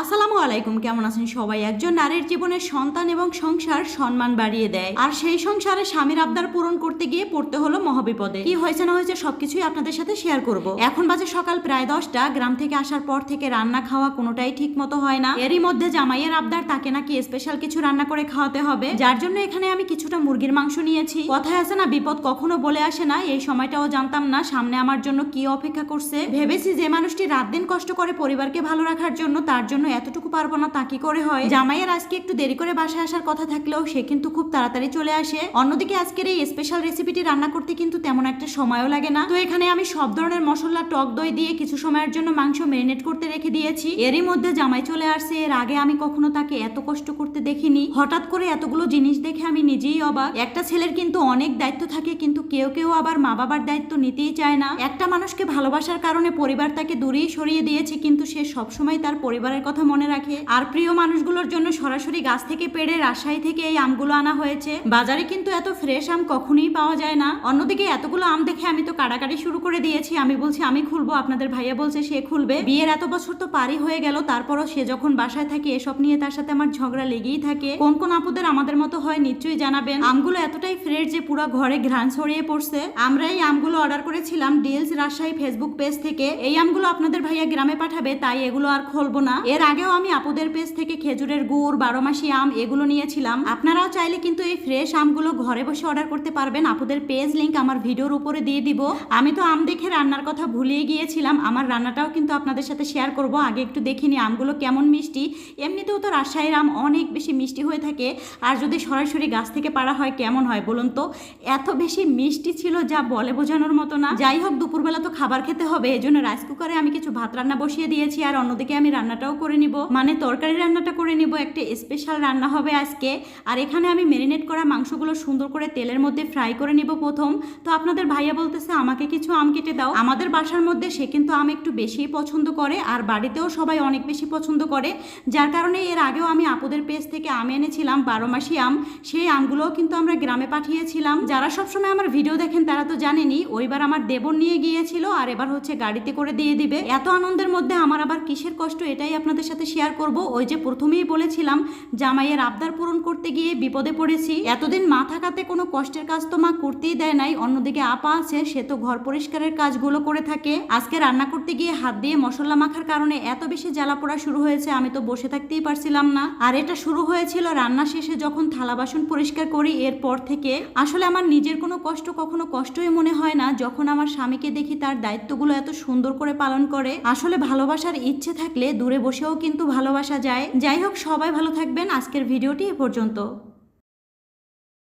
আসসালামু আলাইকুম, কেমন আছেন সবাই? একজন নারীর জীবনে সন্তান এবং সংসার সম্মান বাড়িয়ে দেয়। আর সেই সংসারে স্বামীর আবদার পূরণ করতে গিয়ে পড়তে হলো মহাবিপদে। কি হয়েছে না হয়েছে সবকিছুই আপনাদের সাথে শেয়ার করব। এখন বাজে সকাল প্রায় দশটা, গ্রাম থেকে আসার পর থেকে রান্না খাওয়া কোনোটাই ঠিক মতো হয় না। এরই মধ্যে জামাইয়ের আবদার, তাকে নাকি স্পেশাল কিছু রান্না করে খাওয়াতে হবে। যার জন্য এখানে আমি কিছুটা মুরগির মাংস নিয়েছি। কথায় আছে না, বিপদ কখনো বলে আসে না। এই সময়টাও জানতাম না সামনে আমার জন্য কি অপেক্ষা করছে। ভেবেছি যে মানুষটি রাত দিন কষ্ট করে পরিবারকে ভালো রাখার জন্য তার জন্য এতটুকু পারব না, তা কি করে হয়? জামাইয়ের আজকে একটু দেরি করে বাসায় আসার কথা থাকলেও সে কিন্তু খুব তাড়াতাড়ি চলে আসে। অন্যদিকে আজকের এই স্পেশাল রেসিপিটি রান্না করতে কিন্তু তেমন একটা সময়ও লাগে না। তো এখানে আমি সব ধরনের মশলা, টক দই দিয়ে কিছু সময়ের জন্য মাংস মেরিনেট করতে রেখে দিয়েছি। এরই মধ্যে জামাই চলে আসছে এর আগে আমি কখনো তাকে এত কষ্ট করতে দেখিনি। হঠাৎ করে এতগুলো জিনিস দেখে আমি নিজেই অবাক। একটা ছেলের কিন্তু অনেক দায়িত্ব থাকে, কিন্তু কেউ কেউ আবার মা বাবার দায়িত্ব নিতেই চায় না। একটা মানুষকে ভালোবাসার কারণে পরিবার তাকে দূরেই সরিয়ে দিয়েছে, কিন্তু সে সবসময় তার পরিবারের কথা মনে রাখে। আর প্রিয় মানুষগুলোর জন্য সরাসরি গাছ থেকে পেড়ে রাজশাহী থেকে এই আমগুলো আনা হয়েছে। বাজারে কিন্তু এত ফ্রেশ আম কখনোই পাওয়া যায় না। অন্যদিকে এতগুলো আম দেখে আমি তো কাড়াকাড়ি শুরু করে দিয়েছি। আমি বলছি, আমি খুলবো। আপনাদের ভাইয়া বলছে, সে খুলবে। বিয়ের এত বছর তো পারি হয়ে গেল। তারপরও সে যখন বাসায় থাকে, এসব নিয়ে তার সাথে আমার ঝগড়া লেগেই থাকে। কোন কোন আপুদের আমাদের মতো হয় নিশ্চয়ই জানাবেন। আমগুলো এতটাই ফ্রেশ যে পুরো ঘরে ঘ্রাণ ছড়িয়ে পড়ছে। আমরা এই আমগুলো অর্ডার করেছিলাম ডিলস রাজশাহী ফেসবুক পেজ থেকে। এই আমগুলো আপনাদের ভাইয়া গ্রামে পাঠাবে, তাই এগুলো আর খুলবো না। এর আগেও আমি আপুদের পেজ থেকে খেজুরের গুড় বারো মাসি আম এগুলো নিয়েছিলাম। আপনারাও চাইলে কিন্তু এই ফ্রেশ আমগুলো ঘরে বসে অর্ডার করতে পারবেন। আপুদের পেজ লিঙ্ক আমার ভিডিওর উপরে দিয়ে দিব। আমি তো আম দেখে রান্নার কথা ভুলিয়ে গিয়েছিলাম। আমার রান্নাটাও কিন্তু আপনাদের সাথে শেয়ার করব। আগে একটু দেখিনি আমগুলো কেমন মিষ্টি। এমনিতেও তো রাজশাহীর আম অনেক বেশি মিষ্টি হয়ে থাকে। আর যদি সরাসরি গাছ থেকে পাড়া হয়, কেমন হয় বলুন তো? এত বেশি মিষ্টি ছিল যা বলে বোঝানোর মতো না। যাই হোক, দুপুরবেলা তো খাবার খেতে হবে। এই জন্য রাইস কুকারে আমি কিছু ভাত রান্না বসিয়ে দিয়েছি। আর অন্যদিকে আমি রান্নাটাও নিব। মানে তরকারি রান্নাটা করে নিব। একটা স্পেশাল রান্না হবে আজকে। আর এখানে আমি মেরিনেট করা মাংসগুলো সুন্দর করে তেলের মধ্যে ফ্রাই করে নিব প্রথম। তো আপনাদের ভাইয়া বলতেছে, আমাকে কিছু আম কেটে দাও। আমাদের বাসার মধ্যে সে কিন্তু আম একটু বেশিই পছন্দ করে, আর বাড়িতেও সবাই অনেক বেশি পছন্দ করে। যার কারণে এর আগেও আমি আপুদের পেজ থেকে আম এনেছিলাম, বারো মাসি আম। সেই আমগুলোও কিন্তু আমরা গ্রামে পাঠিয়েছিলাম। যারা সবসময় আমার ভিডিও দেখেন তারা তো জানেনি ওইবার আমার দেবর নিয়ে গিয়েছিল, আর এবার হচ্ছে গাড়িতে করে দিয়ে দিবে। এত আনন্দের মধ্যে আমার আবার কিসের কষ্ট? এটাই আপনাদের সাথে শেয়ার করব। ওই যে প্রথমেই বলেছিলাম, জামাইয়ের আবদার পূরণ করতে গিয়ে বিপদে পড়েছি। এতদিন মা থাকাতে কোনো কষ্টের কাজ তো মা করতেই দেয় নাই, অন্যদিকে আপা আছে, সে তো ঘর পরিষ্কারের কাজগুলো করে থাকে। আজকে রান্না করতে গিয়ে হাত দিয়ে মশলা মাখার কারণে এত বেশি জ্বালা পোড়া শুরু হয়েছে, আমি তো বসে থাকতেই পারছিলাম না। আর এটা শুরু হয়েছিল রান্না শেষে যখন থালা বাসন পরিষ্কার করি, এরপর থেকে। আসলে আমার নিজের কোনো কষ্ট কখনো কষ্টই মনে হয় না, যখন আমার স্বামীকে দেখি তার দায়িত্বগুলো এত সুন্দর করে পালন করে। আসলে ভালোবাসার ইচ্ছে থাকলে দূরে বসেও কিন্তু ভালোবাসা যায়। যাই হোক সবাই ভালো থাকবেন। আজকের ভিডিওটি এ পর্যন্ত।